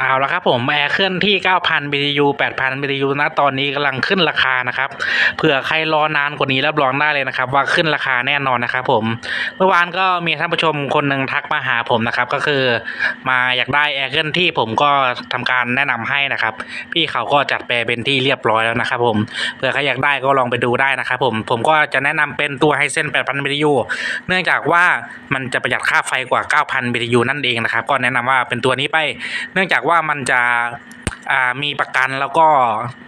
เอาละครับผมแอร์เคลื่อนที่ 9,000 BTU 8,000 BTU นะตอนนี้กำลังขึ้นราคานะครับเผื่อใครรอนานกว่านี้รับรองได้เลยนะครับ ว่าขึ้นราคาแน่นอนนะครับผมเมื่อวานก็มีท่านผู้ชมคนหนึ่งทักมาหาผมนะครับ ก็คือมาอยากได้แอร์เคลื่อนที่ผมก็ทำการแนะนำให้นะครับ พี่เขาก็จัดแปลเป็นที่เรียบร้อยแล้วนะครับผมเผื่อใครอยากได้ก็ลองไปดูได้นะครับผมผมก็จะแนะนำเป็นตัวไฮเซน8,000 BTU เนื่องจากว่ามันจะประหยัดค่าไฟกว่า 9,000 BTU นั่นเองนะครับก็แนะนำว่าเป็นตัวนี้ไปเนื่องจากว่ามันจะมีประกันแล้วก็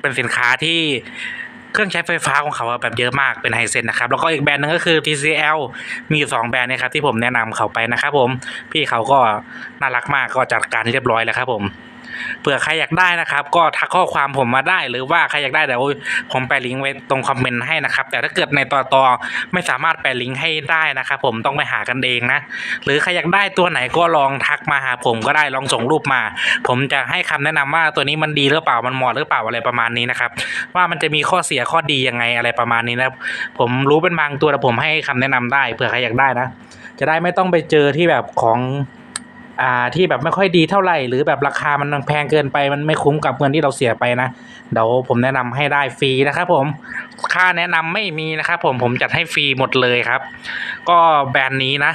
เป็นสินค้าที่เครื่องใช้ไฟฟ้าของเขาแบบเยอะมากเป็นไฮเซนนะครับ แล้วก็อีกแบรนด์หนึงก็คือ TCL มีอยู่สองแบรนด์นะครับที่ผมแนะนำเขาไปนะครับผมพี่เขาก็น่ารักมากก็จัดการเรียบร้อยแล้วครับผม เผื่อใครอยากได้นะครับ ก็ทักข้อความผมมาได้ หรือว่าใครอยากได้เดี๋ยวผมแปะลิงก์ไว้ตรงคอมเมนต์ให้นะครับ แต่ถ้าเกิดในต่อต่อไม่สามารถแปะลิงก์ให้ได้นะครับ ผมต้องไปหากันเองนะ หรือใครอยากได้ตัวไหนก็ลองทักมาหาผมก็ได้ลองส่งรูปมา ผมจะให้คำแนะนำว่าตัวนี้มันดีหรือเปล่ามันเหมาะหรือเปล่าอะไรประมาณนี้นะครับ ว่ามันจะมีข้อเสียข้อดียังไงอะไรประมาณนี้นะผมรู้เป็นบางตัวแต่ผมให้คำแนะนำได้เผื่อใครอยากได้นะ จะได้ไม่ต้องไปเจอที่แบบของ อ่าที่แบบไม่ค่อยดีเท่าไหร่ หรือแบบราคามันแพงเกินไปมันไม่คุ้มกับเงินที่เราเสียไปนะเดี๋ยวผมแนะนำให้ได้ฟรีนะครับผมค่าแนะนำไม่มีนะครับผมผมจัดให้ฟรีหมดเลยครับ ก็แบรนด์นี้นะ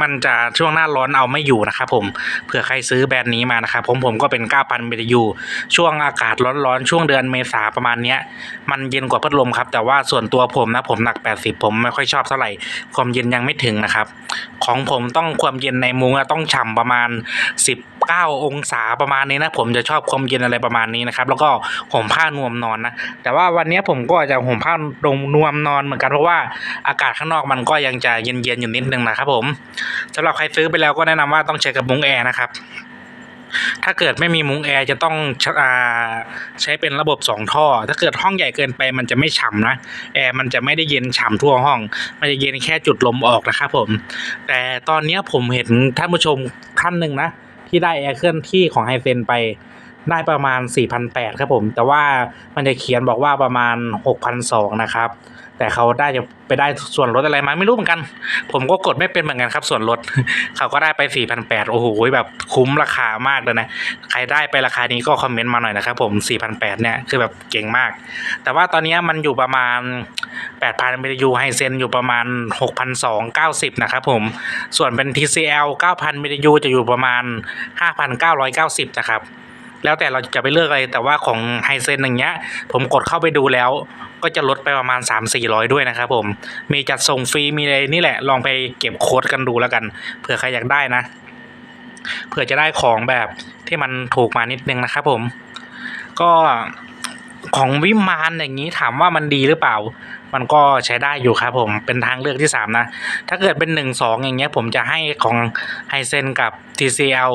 มันจะช่วงหน้าร้อนเอาไม่อยู่นะครับผมเผื่อใครซื้อแบรนด์นี้มานะครับผมผมก็เป็น 9,000 BTU ช่วงอากาศร้อนๆ ช่วงเดือนเมษาประมาณเนี้ย มันเย็นกว่าพัดลมครับ แต่ว่าส่วนตัวผมนะผมหนัก 80 ผมไม่ค่อยชอบเท่าไหร่ ความเย็นยังไม่ถึงนะครับ ของผมต้องความเย็นในมุ้งต้องฉ่ำประมาณ 10 9 องศาประมาณนี้นะ ผมจะชอบความเย็นอะไรประมาณนี้นะครับ แล้วก็ห่มผ้านวมนอนนะ แต่ว่าวันนี้ผมก็จะห่มผ้านวมนอนเหมือนกันเพราะว่าอากาศข้างนอกมันก็ยังจะเย็นๆอยู่นิดนึงนะครับผมสำหรับใครซื้อไปแล้วก็แนะนำว่าต้องเช็คกับมุ้งแอร์นะครับถ้าเกิดไม่มีมุ้งแอร์จะต้องใช้อ่าใช้เป็นระบบสองท่อ ถ้าเกิดห้องใหญ่เกินไปมันจะไม่ฉ่ำนะ แอร์มันจะไม่ได้เย็นฉ่ำทั่วห้อง มันจะเย็นแค่จุดลมออกนะครับผม แต่ตอนนี้ผมเห็นท่านผู้ชมท่านหนึ่งนะ ที่ได้แอร์เคลื่อนที่ของไฮเซนไปได้ประมาณ 4,800 ครับผม แต่ว่ามันจะเขียนบอกว่าประมาณ 6,200 นะครับ แต่เขาได้จะไปได้ส่วนลดอะไรมาไม่รู้เหมือนกัน ผมก็กดไม่เป็นเหมือนกันครับ ส่วนลดเขาก็ได้ไป 4,800 โอ้โหแบบคุ้มราคามากเลยนะ ใครได้ไปราคานี้ก็คอมเมนต์มาหน่อยนะครับผม 4,800 เนี่ย คือแบบเก่งมาก แต่ว่าตอนนี้มันอยู่ประมาณ 8,000 BTU ไฮเซนอยู่ประมาณ 6,290 นะครับผม ส่วนเป็น TCL 9,000 BTU จะอยู่ประมาณ 5,990 นะครับแล้วแต่เราจะไปเลือกอะไรแต่ว่าของไฮเซนอย่างเงี้ย ผมกดเข้าไปดูแล้วก็จะลดไปประมาณ 3-400 ด้วยนะครับผม มีจัดส่งฟรีมีอะไรนี่แหละ ลองไปเก็บโค้ดกันดูแล้วกัน เผื่อใครอยากได้นะ เผื่อจะได้ของแบบที่มันถูกมานิดนึงนะครับผม ก็ของวิมานอย่างนี้ถามว่ามันดีหรือเปล่า มันก็ใช้ได้อยู่ครับผม เป็นทางเลือกที่สามนะ ถ้าเกิดเป็นหนึ่งสองอย่างเงี้ยผมจะให้ของไฮเซนกับ TCL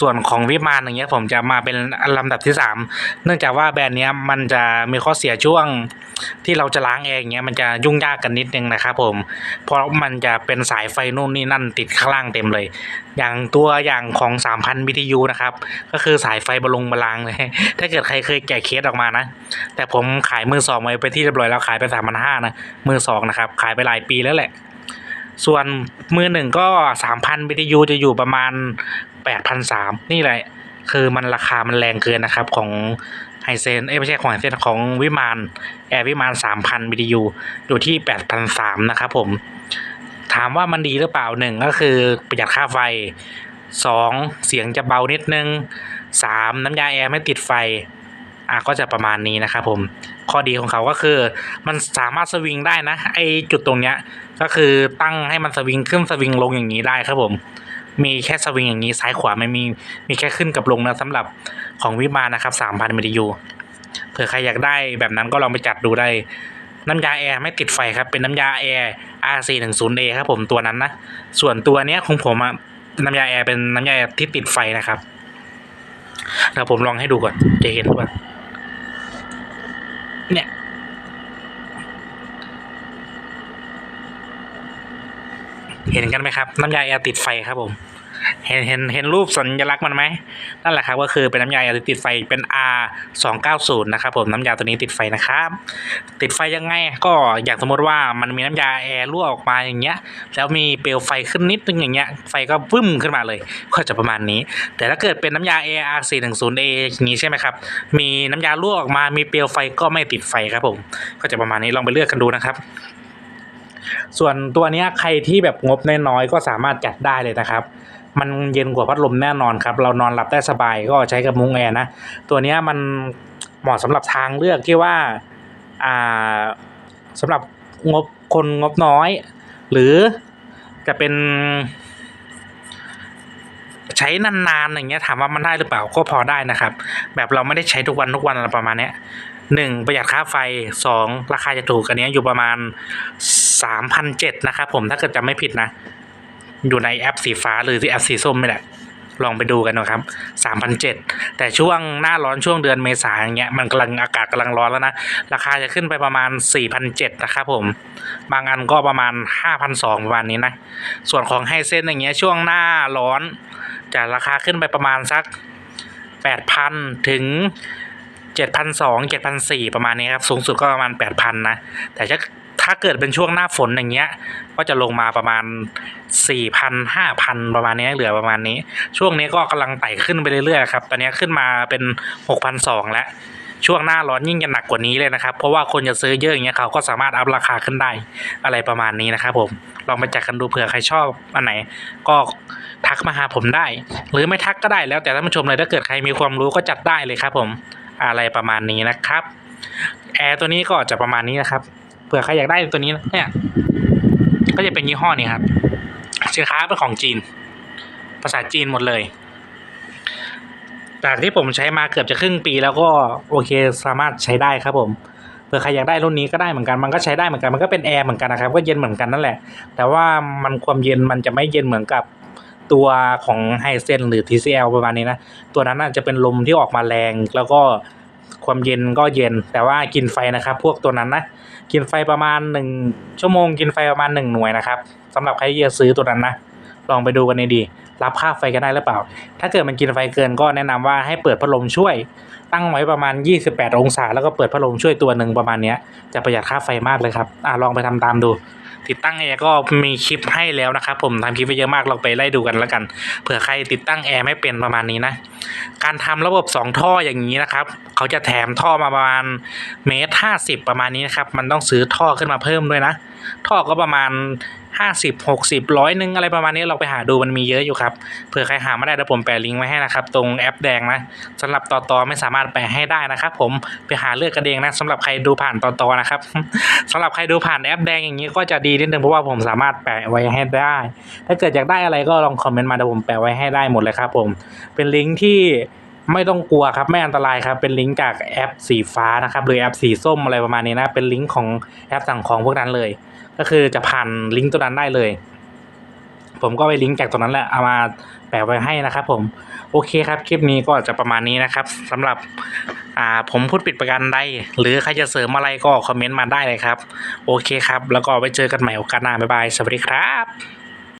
ส่วนของวิมานอย่างเงี้ยผมจะมาเป็นลำดับที่สามเนื่องจากว่าแบรนด์เนี้ยมันจะมีข้อเสียช่วงที่เราจะล้างแองเงี้ยมันจะยุ่งยากกันนิดนึงนะครับผมเพราะมันจะเป็นสายไฟนู่นนี่นั่นติดข้างล่างเต็มเลย อย่างตัวอย่างของ 3,000 BTU นะครับ ก็คือสายไฟบอลงบลางเลยถ้าเกิดใครเคยแกะเคสออกมานะ แต่ผมขายมือสองไว้ไปที่เรียบร้อยแล้วขายไป3,500นะมือสองนะครับขายไปหลายปีแล้วแหละ ส่วนมือหนึ่งก็3,000 BTU จะอยู่ประมาณ8,300นี่แหละ คือมันราคามันแรงเกินนะครับของไฮเซนเอ้ไม่ใช่ของไฮเซนของวิมานแอร์วิมาน3,000 BTU อยู่ที่8,300นะครับผม ถามว่ามันดีหรือเปล่าหนึ่งก็คือประหยัดค่าไฟสองเสียงจะเบานิดนึงสามน้ำยาแอร์ไม่ติดไฟอะก็จะประมาณนี้นะครับผม ข้อดีของเขาก็คือ มันสามารถสวิงได้นะ ไอจุดตรงเนี้ย ก็คือตั้งให้มันสวิงขึ้นสวิงลงอย่างนี้ได้ครับผม มีแค่สวิงอย่างนี้ซ้ายขวาไม่มีมีแค่ขึ้นกับลงนะสำหรับของวิมานนะครับ3,000มิลลิยูเผื่อใครอยากได้แบบนั้นก็ลองไปจัดดูได้น้ำยาแอร์ไม่ติดไฟครับ เป็นน้ำยาแอร์ R410A ครับผมตัวนั้นนะ ส่วนตัวเนี้ยของผมอะน้ำยาแอร์เป็นน้ำยาแอร์ที่ติดไฟนะครับเดี๋ยวผมลองให้ดูก่อนจะเห็นว่าเนี่ย เห็นกันไหมครับ น้ำยาแอร์ติดไฟครับผม เห็นเห็นเห็นรูปสัญลักษณ์มันไหมนั่นแหละครับก็คือเป็นน้ำยาแอร์ติดไฟเป็น R 2 9 0นะครับผมน้ำยาตัวนี้ติดไฟนะครับ ติดไฟยังไงก็อย่างสมมติว่ามันมีน้ำยาแอร์รั่วออกมาอย่างเงี้ย แล้วมีเปลวไฟขึ้นนิดนึงอย่างเงี้ยไฟก็วึ่มขึ้นมาเลย ก็จะประมาณนี้ แต่ถ้าเกิดเป็นน้ำยา AR 4 1 0 A อย่างนี้ใช่ไหมครับมีน้ำยารั่วออกมามีเปลวไฟก็ไม่ติดไฟครับผม ก็จะประมาณนี้ลองไปเลือกกันดูนะครับ ส่วนตัวนี้ใครที่แบบงบน้อยๆก็สามารถจัดได้เลยนะครับ มันเย็นกว่าพัดลมแน่นอนครับ เรานอนหลับได้สบายก็ใช้กับมุ้งแอร์นะ ตัวนี้มันเหมาะสำหรับทางเลือกที่ว่าอ่าสำหรับงบคนงบน้อย หรือจะเป็น ใช้นานๆอย่างเงี้ยถามว่ามันได้หรือเปล่าก็พอได้นะครับ แบบเราไม่ได้ใช้ทุกวันทุกวันอะไรประมาณเนี้ยหนึ่งประหยัดค่าไฟสองราคาจะถูกอันนี้อยู่ประมาณ สามพันเจ็ดนะครับผมถ้าเกิดจำไม่ผิดนะ อยู่ในแอปสีฟ้าหรือที่แอปสีส้มนี่แหละลองไปดูกันนะครับสามพันเจ็ดแต่ช่วงหน้าร้อนช่วงเดือนเมษาอย่างเงี้ยมันกำลังอากาศกำลังร้อนแล้วนะ ราคาจะขึ้นไปประมาณสี่พันเจ็ดนะครับผม บางอันก็ประมาณห้าพันสองประมาณนี้นะ ส่วนของไฮเซนอย่างเงี้ยช่วงหน้าร้อน จะราคาขึ้นไปประมาณสักแปดพันถึงเจ็ดพันสองเจ็ดพันสี่ประมาณนี้ครับ สูงสุดก็ประมาณแปดพันนะ แต่ถ้า ถ้าเกิดเป็นช่วงหน้าฝนอย่างเงี้ย ก็จะลงมาประมาณสี่พันห้าพันประมาณนี้เหลือประมาณนี้ ช่วงนี้ก็กำลังไต่ขึ้นไปเรื่อยๆครับ ตอนนี้ขึ้นมาเป็นหกพันสองแล้วช่วงหน้าร้อนยิ่งจะหนักกว่านี้เลยนะครับ เพราะว่าคนจะซื้อเยอะอย่างเงี้ยเขาก็สามารถอัพราคาขึ้นได้อะไรประมาณนี้นะครับผม ลองไปจัดกันดูเผื่อใครชอบอันไหน ก็ทักมาหาผมได้ หรือไม่ทักก็ได้แล้วแต่ท่านผู้ชมเลยถ้าเกิดใครมีความรู้ก็จัดได้เลยครับผมอะไรประมาณนี้นะครับ แอร์ตัวนี้ก็จะประมาณนี้นะครับ เผื่อใครอยากได้ตัวนี้นะเนี่ยก็จะเป็นยี่ห้อนี้ครับ สินค้าเป็นของจีน ภาษาจีนหมดเลย จากที่ผมใช้มาเกือบจะครึ่งปีแล้วก็โอเคสามารถใช้ได้ครับผมเผื่อใครอยากได้รุ่นนี้ก็ได้เหมือนกัน มันก็ใช้ได้เหมือนกัน มันก็เป็นแอร์เหมือนกันนะครับ ก็เย็นเหมือนกันนั่นแหละ แต่ว่ามันความเย็นมันจะไม่เย็นเหมือนกับตัวของไฮเซนหรือ TCL ประมาณนี้นะ ตัวนั้นน่าจะเป็นลมที่ออกมาแรง แล้วก็ความเย็นก็เย็น แต่ว่ากินไฟนะครับ พวกตัวนั้นนะ กินไฟประมาณหนึ่งชั่วโมง กินไฟประมาณหนึ่งหน่วยนะครับสำหรับใครที่จะซื้อตัวนั้นนะลองไปดูกันในดี รับค่าไฟกันได้หรือเปล่า ถ้าเกิดมันกินไฟเกินก็แนะนำว่าให้เปิดพัดลมช่วย ตั้งไว้ประมาณ 28 องศา แล้วก็เปิดพัดลมช่วยตัวหนึ่งประมาณเนี้ยจะประหยัดค่าไฟมากเลยครับอะลองไปทำตามดู ติดตั้งแอร์ก็มีคลิปให้แล้วนะครับผมทำคลิปไปเยอะมากลองไปไล่ดูกันแล้วกันเผื่อใครติดตั้งแอร์ไม่เป็นประมาณนี้นะ การทำระบบ 2 ท่ออย่างนี้นะครับ เขาจะแถมท่อมาประมาณเมตรห้าสิบประมาณนี้นะครับ มันต้องซื้อท่อขึ้นมาเพิ่มด้วยนะ ท่อก็ประมาณ 50 60ร้อยหนึ่งอะไรประมาณนี้เราไปหาดูมันมีเยอะอยู่ครับเผื่อใครหาไม่ได้เดี๋ยวผมแปะลิงก์ไว้ให้นะครับ ตรงแอปแดงนะสำหรับต่อต่อไม่สามารถแปะให้ได้นะครับผมไปหาเลือกกันเองนะสำหรับใครดูผ่านต่อต่อนะครับสำหรับใครดูผ่านแอปแดงอย่างนี้ก็จะดีนิดนึงเพราะว่าผมสามารถแปะไว้ให้ได้ ถ้าเกิดอยากได้อะไรก็ลองคอมเมนต์มาเดี๋ยวผมแปะไว้ให้ได้หมดเลยครับผมเป็นลิงก์ที่ไม่ต้องกลัวครับไม่อันตรายครับเป็นลิงก์จากแอปสีฟ้านะครับหรือแอปสีส้มอะไรประมาณนี้นะเป็นลิงก์ของแอปสั่งของพวกนั้นเลย ก็คือจะผ่านลิงก์ตัวนั้นได้เลย ผมก็ไปลิงก์จากตัวนั้นแหละเอามาแปะไว้ให้นะครับ ผมโอเคครับคลิปนี้ก็จะประมาณนี้นะครับสำหรับอ่าผมพูดปิดประกันใดหรือใครจะเสริมอะไรก็คอมเมนต์มาได้เลยครับ โอเคครับ แล้วก็ไว้เจอกันใหม่โอกาสหน้าบ๊ายบายสวัสดีครับ